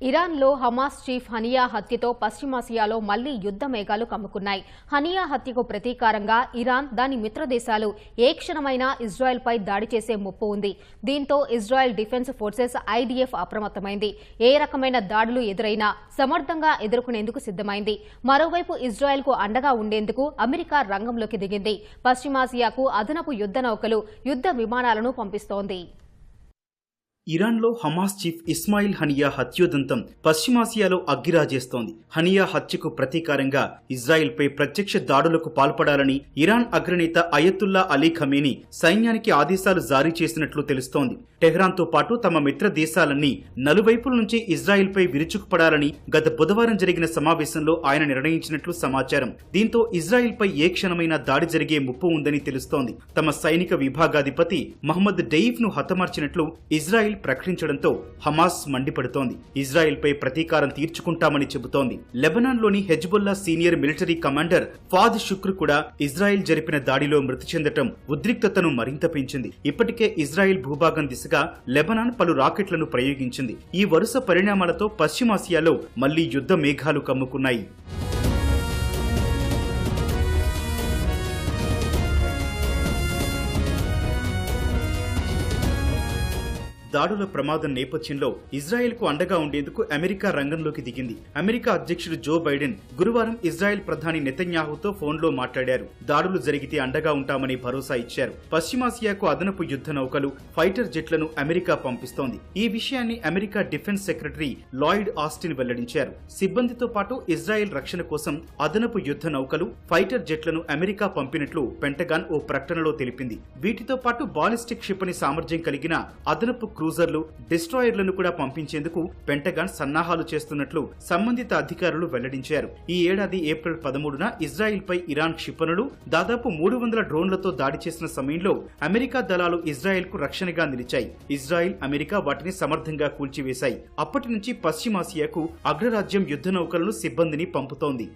ఇరాన్లో Hamas chief Hania హత్యతో పశ్చిమాసియాలో మళ్ళీ యుద్ద మేఘాలు కమ్ముకున్నాయి. హనియా హత్యకు ప్రతీకారంగా ఇరాన్ దాని మిత్రదేశాలు ఏ క్షణమైనా ఇజ్రాయెల్పై దాడి చేసే ముప్పు ఉంది. దీంతో ఇజ్రాయెల్ డిఫెన్స్ ఫోర్సెస్ ఐడీఎఫ్ అప్రమత్తమైంది. ఏ రకమైన దాడులు ఎదురైనా సమర్థంగా ఎదుర్కొనేందుకు సిద్దమైంది మరోవైపు ఇజ్రాయెల్కు అండగా ఉండేందుకు అమెరికా రంగంలోకి దిగింది. పశ్చిమాసియాకు అదనపు యుద్ధ నౌకలు యుద్ధ విమానాలను పంపిస్తోంది. ఇరాన్లో హమాస్ చీఫ్ ఇస్మాయిల్ హనియా హత్యోదంతం పశ్చిమాసియాలో అగ్గిరాజేస్తోంది. హనియా హత్యకు ప్రతీకారంగా ఇజ్రాయెల్పై ప్రత్యక్ష దాడులకు పాల్పడాలని ఇరాన్ అగ్రనేత అయతుల్లా అలీ ఖమేని సైన్యానికి ఆదేశాలు జారీ చేసినట్లు తెలుస్తోంది. టెహ్రాన్తో పాటు తమ మిత్ర దేశాలన్నీ నలువైపుల నుంచి ఇజ్రాయెల్పై విరుచుకుపడాలని గత బుధవారం జరిగిన సమావేశంలో ఆయన నిర్ణయించినట్లు సమాచారం. దీంతో ఇజ్రాయెల్పై ఏ క్షణమైనా దాడి జరిగే ముప్పు ఉందని తెలుస్తోంది. తమ సైనిక విభాగాధిపతి మహమ్మద్ డెయిఫ్ను హతమార్చినట్లు ఇజ్రాయెల్ ప్రకటించడంతో హమాస్ మండిపడుతోంది. ఇజ్రాయెల్పై ప్రతీకారం తీర్చుకుంటామని చెబుతోంది. లెబనాన్లోని Hezbollah senior military commander Fuad Shukr కూడా ఇజ్రాయెల్ జరిపిన దాడిలో మృతి చెందటం ఉద్రిక్తతను మరింత పెంచింది. ఇప్పటికే ఇజ్రాయెల్ భూభాగం దిశగా లెబనాన్ పలు రాకెట్లను ప్రయోగించింది. ఈ వరుస పరిణామాలతో పశ్చిమాసియాలో మళ్ళీ యుద్ధ మేఘాలు కమ్ముకున్నాయి. దాడుల ప్రమాదం నేపథ్యంలో ఇజ్రాయెల్కు అండగా ఉండేందుకు అమెరికా రంగంలోకి దిగింది. అమెరికా అధ్యక్షుడు జో బైడెన్ గురువారం ఇజ్రాయెల్ ప్రధాని నెతన్యాహుతో ఫోన్లో మాట్లాడారు. దాడులు జరిగితే అండగా ఉంటామని భరోసా ఇచ్చారు. పశ్చిమాసియాకు అదనపు యుద్ధ నౌకలు ఫైటర్ జెట్లను అమెరికా పంపిస్తోంది. ఈ విషయాన్ని America defence secretary Lloyd Austin వెల్లడించారు. సిబ్బందితో పాటు ఇజ్రాయెల్ రక్షణ కోసం అదనపు యుద్ధ నౌకలు ఫైటర్ జెట్లను అమెరికా పంపినట్లు పెంటగాన్ ఓ ప్రకటనలో తెలిపింది. వీటితో పాటు బాలిస్టిక్ క్షిపణి సామర్థ్యం కలిగిన అదనపు క్రూజర్లు డిస్ట్రాయర్లను కూడా పంపించేందుకు పెంటగాన్ సన్నాహాలు చేస్తున్నట్లు సంబంధిత అధికారులు వెల్లడించారు. ఈ ఏడాది ఏప్రిల్ పదమూడున ఇజ్రాయెల్పై ఇరాన్ క్షిపణులు దాదాపు మూడు వందల డ్రోన్లతో దాడి చేసిన సమయంలో అమెరికా దళాలు ఇజ్రాయెల్కు రక్షణగా నిలిచాయి. ఇజ్రాయెల్ అమెరికా వాటిని సమర్థంగా కూల్చివేశాయి. అప్పటి నుంచి పశ్చిమాసియాకు అగ్రరాజ్యం యుద్ధ నౌకలను సిబ్బందిని పంపుతోంది.